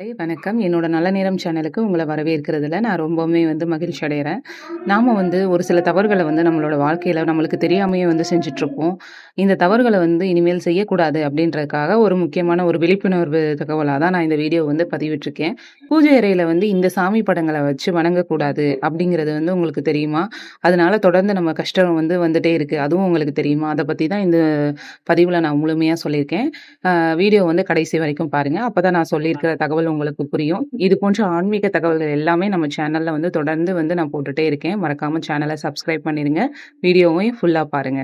Hello வணக்கம். என்னோட நல்ல நேரம் சேனலுக்கு உங்களை வரவேற்கிறதுல நான் ரொம்பவுமே வந்து மகிழ்ச்சி அடைகிறேன் நாம் வந்து ஒரு சில தவறுகளை வந்து நம்மளோட வாழ்க்கையில் நம்மளுக்கு தெரியாமையே வந்து செஞ்சுட்ருப்போம். இந்த தவறுகளை வந்து இனிமேல் செய்யக்கூடாது அப்படின்றதுக்காக ஒரு முக்கியமான ஒரு விழிப்புணர்வு தகவலாக தான் நான் இந்த வீடியோ வந்து பதிவிட்டிருக்கேன் பூஜை அறையில் வந்து இந்த சாமி படங்களை வச்சு வணங்கக்கூடாது அப்படிங்கிறது வந்து உங்களுக்கு தெரியுமா? அதனால தொடர்ந்து நம்ம கஷ்டம் வந்து வந்துட்டே இருக்குது அதுவும் உங்களுக்கு தெரியுமா? அதை பற்றி தான் இந்த பதிவில் நான் முழுமையாக சொல்லியிருக்கேன். வீடியோ வந்து கடைசி வரைக்கும் பாருங்கள் அப்போ தான் நான் சொல்லியிருக்கிற தகவல் உங்களுக்கு புரியும். இது போன்ற ஆன்மீக தகவல்கள் எல்லாமே நம்ம சேனல்ல வந்து தொடர்ந்து வந்து நான் போட்டுட்டே இருக்கேன். மறக்காம சேனலை சப்ஸ்கிரைப் பண்ணிருங்க. வீடியோவையும் ஃபுல்லா பாருங்க.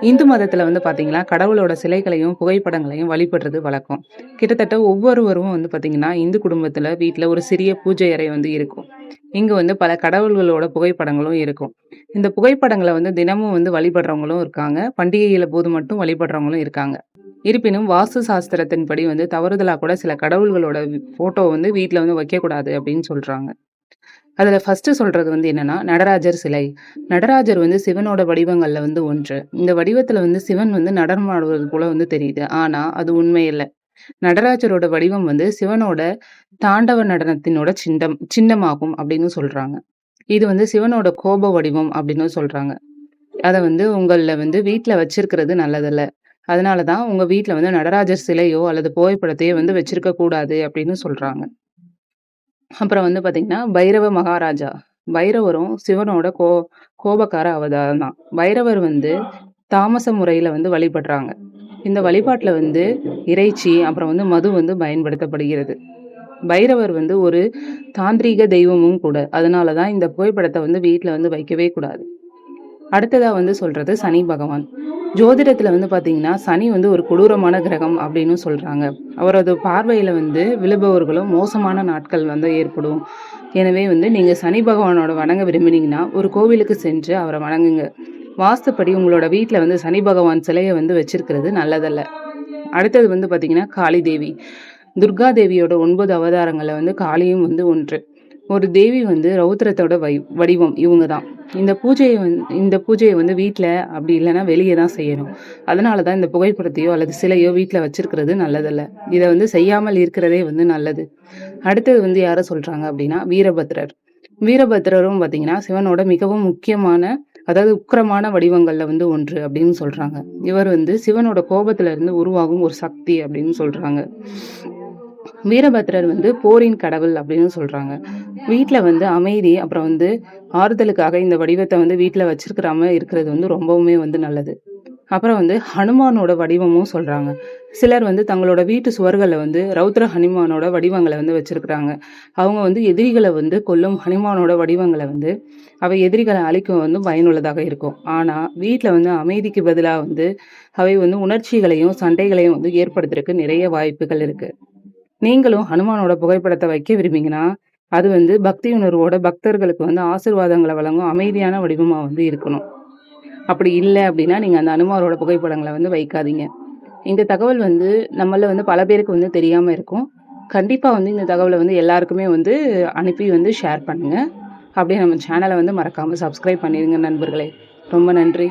இந்து மதத்துல வந்து பார்த்தீங்கன்னா, கடவுளோட சிலைகளையும், புகைப்படங்களையும் வழிபடுறது வழக்கம். கிட்டத்தட்ட ஒவ்வொருவரும் வந்து பார்த்தீங்கன்னா, இந்து குடும்பத்துல வீட்டில் ஒரு சிறிய பூஜை அறை வந்து இருக்கும். இங்க வந்து பல கடவுள்களோட புகைப்படங்களும் இருக்கும். இந்த புகைப்படங்களை வந்து தினமும் வந்து வழிபடுறவங்களும் இருக்காங்க. பண்டிகையில் போது மட்டும் வழிபடுறவங்களும் இருக்காங்க. இருப்பினும் வாஸ்து சாஸ்திரத்தின்படி வந்து தவறுதலாக கூட சில கடவுள்களோட ஃபோட்டோ வந்து வீட்டில் வந்து வைக்கக்கூடாது அப்படின்னு சொல்கிறாங்க அதில் ஃபஸ்ட்டு சொல்கிறது வந்து என்னென்னா நடராஜர் சிலை. நடராஜர் வந்து சிவனோட வடிவங்களில் வந்து ஒன்று. இந்த வடிவத்தில் வந்து சிவன் வந்து நடனமாடுவது போல வந்து தெரியுது. ஆனால் அது உண்மை நடராஜரோட வடிவம் வந்து சிவனோட தாண்டவ நடனத்தினோட சின்னம் சின்னமாகும் அப்படின்னு சொல்றாங்க. இது வந்து சிவனோட கோப வடிவம் அப்படின்னு சொல்றாங்க. அதை வந்து உங்களில் வந்து வீட்டில் வச்சிருக்கிறது நல்லதல்ல. அதனால தான் உங்கள் வீட்டில் வந்து நடராஜர் சிலையோ அல்லது புகைப்படத்தையோ வந்து வச்சிருக்க கூடாது அப்படின்னு சொல்கிறாங்க அப்புறம் வந்து பார்த்திங்கன்னா பைரவ மகாராஜா. பைரவரும் சிவனோட கோ கோபக்கார அவதாரம் தான். பைரவர் வந்து தாமச முறையில் வந்து வழிபடுறாங்க. இந்த வழிபாட்டில் வந்து இறைச்சி, அப்புறம் வந்து மது வந்து பயன்படுத்தப்படுகிறது. பைரவர் வந்து ஒரு தாந்திரீக தெய்வமும் கூட. அதனால தான் இந்த புகைப்படத்தை வந்து வீட்டில் வந்து வைக்கவே கூடாது. அடுத்ததாக வந்து சொல்கிறது சனி பகவான். ஜோதிடத்தில் வந்து பார்த்தீங்கன்னா, சனி வந்து ஒரு கொடூரமான கிரகம் அப்படின்னு சொல்கிறாங்க அவரது பார்வையில் வந்து விழுபவர்களும் மோசமான நாட்கள் வந்து ஏற்படும். எனவே வந்து நீங்கள் சனி பகவானோட வணங்க விரும்பினீங்கன்னா, ஒரு கோவிலுக்கு சென்று அவரை வணங்குங்க. வாஸ்துப்படி உங்களோட வீட்டில் வந்து சனி பகவான் சிலையை வந்து வச்சிருக்கிறது நல்லதல்ல. அடுத்தது வந்து பார்த்தீங்கன்னா, காளி தேவி. துர்கா தேவியோட ஒன்பது அவதாரங்களில் வந்து காளியும் வந்து ஒன்று. ஒரு தேவி வந்து ரௌத்ரத்தோட வை வடிவம் இவங்க தான். இந்த பூஜையை வந் இந்த பூஜையை வந்து வீட்டில் அப்படி இல்லைன்னா வெளியே தான் செய்யணும். அதனால தான் இந்த புகைப்படத்தையோ அல்லது சிலையோ வீட்டில் வச்சிருக்கிறது நல்லதல்ல. இதை வந்து செய்யாமல் இருக்கிறதே வந்து நல்லது. அடுத்தது வந்து யாரை சொல்கிறாங்க அப்படின்னா, வீரபத்ரர். வீரபத்ரரும் பார்த்தீங்கன்னா, சிவனோட மிகவும் முக்கியமான அதாவது உக்கிரமான வடிவங்களில் வந்து ஒன்று அப்படின்னு சொல்கிறாங்க இவர் வந்து சிவனோட கோபத்திலிருந்து உருவாகும் ஒரு சக்தி அப்படின்னு சொல்கிறாங்க வீரபத்ரர் வந்து போரின் கடவுள் அப்படின்னு சொல்கிறாங்க வீட்டில் வந்து அமைதி, அப்புறம் வந்து ஆறுதலுக்காக இந்த வடிவத்தை வந்து வீட்டில் வச்சிருக்கிறாம இருக்கிறது வந்து ரொம்பவுமே வந்து நல்லது. அப்புறம் வந்து ஹனுமானோட வடிவமும் சொல்கிறாங்க சிலர் வந்து தங்களோட வீட்டு சுவர்களை வந்து ரௌத்ர ஹனுமானோட வடிவங்களை வந்து வச்சுருக்குறாங்க அவங்க வந்து எதிரிகளை வந்து கொல்லும் ஹனுமானோட வடிவங்களை வந்து அவை எதிரிகளை அழிக்க வந்து பயனுள்ளதாக இருக்கும். ஆனால் வீட்டில் வந்து அமைதிக்கு பதிலாக வந்து அவை வந்து உணர்ச்சிகளையும், சண்டைகளையும் வந்து ஏற்படுத்துறதுக்கு நிறைய வாய்ப்புகள் இருக்குது நீங்களும் ஹனுமானோட புகைப்படத்தை வைக்க விரும்பிங்கன்னா, அது வந்து பக்தி உணர்வோட பக்தர்களுக்கு வந்து ஆசிர்வாதங்களை வழங்கும் அமைதியான வடிவமாக வந்து இருக்கணும். அப்படி இல்லை அப்படின்னா, நீங்கள் அந்த அனுமாரோட புகைப்படங்களை வந்து வைக்காதீங்க. இந்த தகவல் வந்து நம்மள வந்து பல பேருக்கு வந்து தெரியாமல் இருக்கும். கண்டிப்பாக வந்து இந்த தகவலை வந்து எல்லாருக்குமே வந்து அனுப்பி வந்து ஷேர் பண்ணுங்கள் அப்படியே நம்ம சேனலை வந்து மறக்காமல் சப்ஸ்கிரைப் பண்ணிடுங்க நண்பர்களே. ரொம்ப நன்றி.